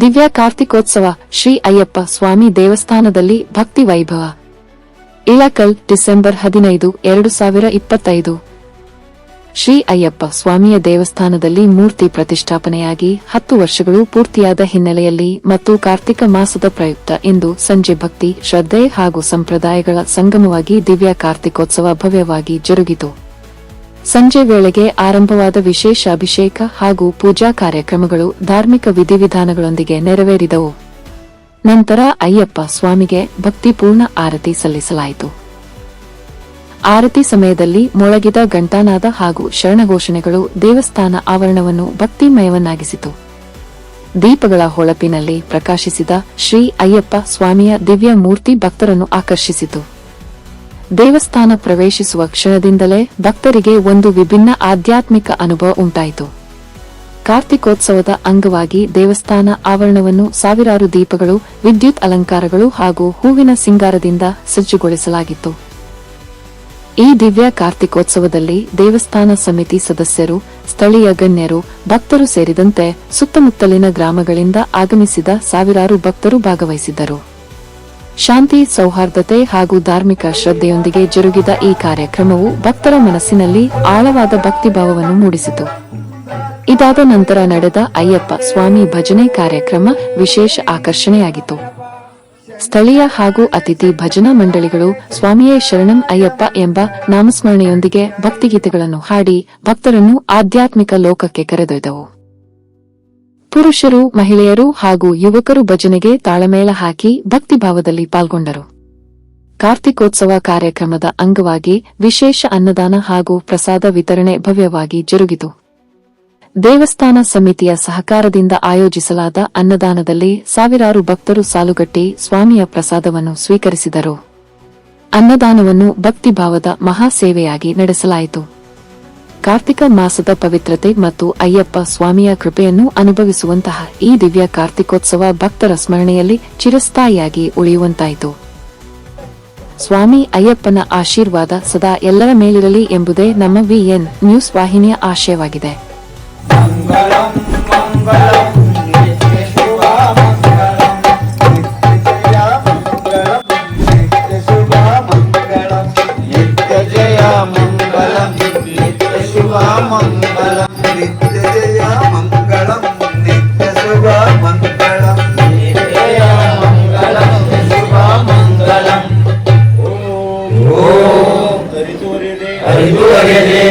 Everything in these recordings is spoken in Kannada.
ದಿವ್ಯ ಕಾರ್ತಿಕೋತ್ಸವ ಶ್ರೀ ಅಯ್ಯಪ್ಪ ಸ್ವಾಮಿ ದೇವಸ್ಥಾನದಲ್ಲಿ ಭಕ್ತಿ ವೈಭವ. ಇಳಕಲ್, ಡಿಸೆಂಬರ್ ಹದಿನೈದು, ಎರಡು ಸಾವಿರ ಇಪ್ಪತ್ತೈದು. ಶ್ರೀ ಅಯ್ಯಪ್ಪ ಸ್ವಾಮಿಯ ದೇವಸ್ಥಾನದಲ್ಲಿ ಮೂರ್ತಿ ಪ್ರತಿಷ್ಠಾಪನೆಯಾಗಿ ಹತ್ತು ವರ್ಷಗಳು ಪೂರ್ತಿಯಾದ ಹಿನ್ನೆಲೆಯಲ್ಲಿ ಮತ್ತು ಕಾರ್ತಿಕ ಮಾಸದ ಪ್ರಯುಕ್ತ ಇಂದು ಸಂಜೆ ಭಕ್ತಿ, ಶ್ರದ್ಧೆ ಹಾಗೂ ಸಂಪ್ರದಾಯಗಳ ಸಂಗಮವಾಗಿ ದಿವ್ಯ ಕಾರ್ತಿಕೋತ್ಸವ ಭವ್ಯವಾಗಿ ಜರುಗಿತು. ಸಂಜೆ ವೇಳೆಗೆ ಆರಂಭವಾದ ವಿಶೇಷ ಅಭಿಷೇಕ ಹಾಗೂ ಪೂಜಾ ಕಾರ್ಯಕ್ರಮಗಳು ಧಾರ್ಮಿಕ ವಿಧಿವಿಧಾನಗಳೊಂದಿಗೆ ನೆರವೇರಿದವು. ನಂತರ ಅಯ್ಯಪ್ಪ ಸ್ವಾಮಿಗೆ ಭಕ್ತಿಪೂರ್ಣ ಆರತಿ ಸಲ್ಲಿಸಲಾಯಿತು. ಆರತಿ ಸಮಯದಲ್ಲಿ ಮೊಳಗಿದ ಗಂಟಾನಾದ ಹಾಗೂ ಶರಣಘೋಷಣೆಗಳು ದೇವಸ್ಥಾನ ಆವರಣವನ್ನು ಭಕ್ತಿಮಯವನ್ನಾಗಿಸಿತು. ದೀಪಗಳ ಹೊಳಪಿನಲ್ಲಿ ಪ್ರಕಾಶಿಸಿದ ಶ್ರೀ ಅಯ್ಯಪ್ಪ ಸ್ವಾಮಿಯ ದಿವ್ಯ ಮೂರ್ತಿ ಭಕ್ತರನ್ನು ಆಕರ್ಷಿಸಿತು. ದೇವಸ್ಥಾನ ಪ್ರವೇಶಿಸುವ ಕ್ಷಣದಿಂದಲೇ ಭಕ್ತರಿಗೆ ಒಂದು ವಿಭಿನ್ನ ಆಧ್ಯಾತ್ಮಿಕ ಅನುಭವ ಉಂಟಾಯಿತು. ಕಾರ್ತಿಕೋತ್ಸವದ ಅಂಗವಾಗಿ ದೇವಸ್ಥಾನ ಆವರಣವನ್ನು ಸಾವಿರಾರು ದೀಪಗಳು, ವಿದ್ಯುತ್ ಅಲಂಕಾರಗಳು ಹಾಗೂ ಹೂವಿನ ಸಿಂಗಾರದಿಂದ ಸಜ್ಜುಗೊಳಿಸಲಾಗಿತ್ತು. ಈ ದಿವ್ಯ ಕಾರ್ತಿಕೋತ್ಸವದಲ್ಲಿ ದೇವಸ್ಥಾನ ಸಮಿತಿ ಸದಸ್ಯರು, ಸ್ಥಳೀಯ ಗಣ್ಯರು, ಭಕ್ತರು ಸೇರಿದಂತೆ ಸುತ್ತಮುತ್ತಲಿನ ಗ್ರಾಮಗಳಿಂದ ಆಗಮಿಸಿದ ಸಾವಿರಾರು ಭಕ್ತರು ಭಾಗವಹಿಸಿದ್ದರು. ಶಾಂತಿ, ಸೌಹಾರ್ದತೆ ಹಾಗೂ ಧಾರ್ಮಿಕ ಶ್ರದ್ಧೆಯೊಂದಿಗೆ ಜರುಗಿದ ಈ ಕಾರ್ಯಕ್ರಮವು ಭಕ್ತರ ಮನಸ್ಸಿನಲ್ಲಿ ಆಳವಾದ ಭಕ್ತಿಭಾವವನ್ನು ಮೂಡಿಸಿತು. ಇದಾದ ನಂತರ ನಡೆದ ಅಯ್ಯಪ್ಪ ಸ್ವಾಮಿ ಭಜನೆ ಕಾರ್ಯಕ್ರಮ ವಿಶೇಷ ಆಕರ್ಷಣೆಯಾಗಿತ್ತು. ಸ್ಥಳೀಯ ಹಾಗೂ ಅತಿಥಿ ಭಜನಾ ಮಂಡಳಿಗಳು ಸ್ವಾಮಿಯೇ ಶರಣಂ ಅಯ್ಯಪ್ಪ ಎಂಬ ನಾಮಸ್ಮರಣೆಯೊಂದಿಗೆ ಭಕ್ತಿಗೀತೆಗಳನ್ನು ಹಾಡಿ ಭಕ್ತರನ್ನು ಆಧ್ಯಾತ್ಮಿಕ ಲೋಕಕ್ಕೆ ಕರೆದೊಯ್ದವು. ಪುರುಷರು, ಮಹಿಳೆಯರು ಹಾಗೂ ಯುವಕರು ಭಜನೆಗೆ ತಾಳಮೇಳ ಹಾಕಿ ಭಕ್ತಿಭಾವದಲ್ಲಿ ಪಾಲ್ಗೊಂಡರು. ಕಾರ್ತಿಕೋತ್ಸವ ಕಾರ್ಯಕ್ರಮದ ಅಂಗವಾಗಿ ವಿಶೇಷ ಅನ್ನದಾನ ಹಾಗೂ ಪ್ರಸಾದ ವಿತರಣೆ ಭವ್ಯವಾಗಿ ಜರುಗಿತು. ದೇವಸ್ಥಾನ ಸಮಿತಿಯ ಸಹಕಾರದಿಂದ ಆಯೋಜಿಸಲಾದ ಅನ್ನದಾನದಲ್ಲಿ ಸಾವಿರಾರು ಭಕ್ತರು ಸಾಲುಗಟ್ಟಿ ಸ್ವಾಮಿಯ ಪ್ರಸಾದವನ್ನು ಸ್ವೀಕರಿಸಿದರು. ಅನ್ನದಾನವನ್ನು ಭಕ್ತಿಭಾವದ ಮಹಾಸೇವೆಯಾಗಿ ನಡೆಸಲಾಯಿತು. ಕಾರ್ತಿಕ ಮಾಸದ ಪವಿತ್ರತೆ ಮತ್ತು ಅಯ್ಯಪ್ಪ ಸ್ವಾಮಿಯ ಕೃಪೆಯನ್ನು ಅನುಭವಿಸುವಂತಹ ಈ ದಿವ್ಯ ಕಾರ್ತಿಕೋತ್ಸವ ಭಕ್ತರ ಸ್ಮರಣೆಯಲ್ಲಿ ಚಿರಸ್ಥಾಯಿಯಾಗಿ ಉಳಿಯುವಂತಾಯಿತು. ಸ್ವಾಮಿ ಅಯ್ಯಪ್ಪನ ಆಶೀರ್ವಾದ ಸದಾ ಎಲ್ಲರ ಮೇಲಿರಲಿ ಎಂಬುದೇ ನಮ್ಮ ವಿಎನ್ ನ್ಯೂಸ್ ವಾಹಿನಿಯ ಆಶಯವಾಗಿದೆ. ಅರಿತು ಅರಿಯದೆ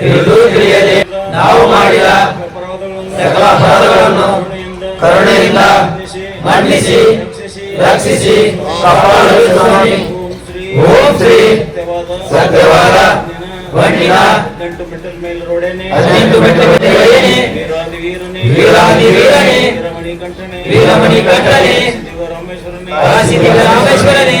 ತಿಳಿದು ತಿಳಿಯದೆ ನಾವು ಮಾಡಿದ ಸಕಲ ಅಪರಾಧಗಳನ್ನು ಕರುಣೆಯಿಂದ ಮನ್ನಿಸಿ ರಕ್ಷಿಸಿ ಸ್ವಾಮಿ ಓಂ ಶ್ರೀ ಸತ್ಯವಾದ ಮಣ್ಣಿನ ಹದಿನೆಂಟು ಮೇಲ್ರೋಡೇನೆ ವೀರಾದಿ ವೀರನೇ ವೀರಮಣಿ ಕಂಠನೇ ಸಿದ್ಧರಾಮೇಶ್ವರನೇ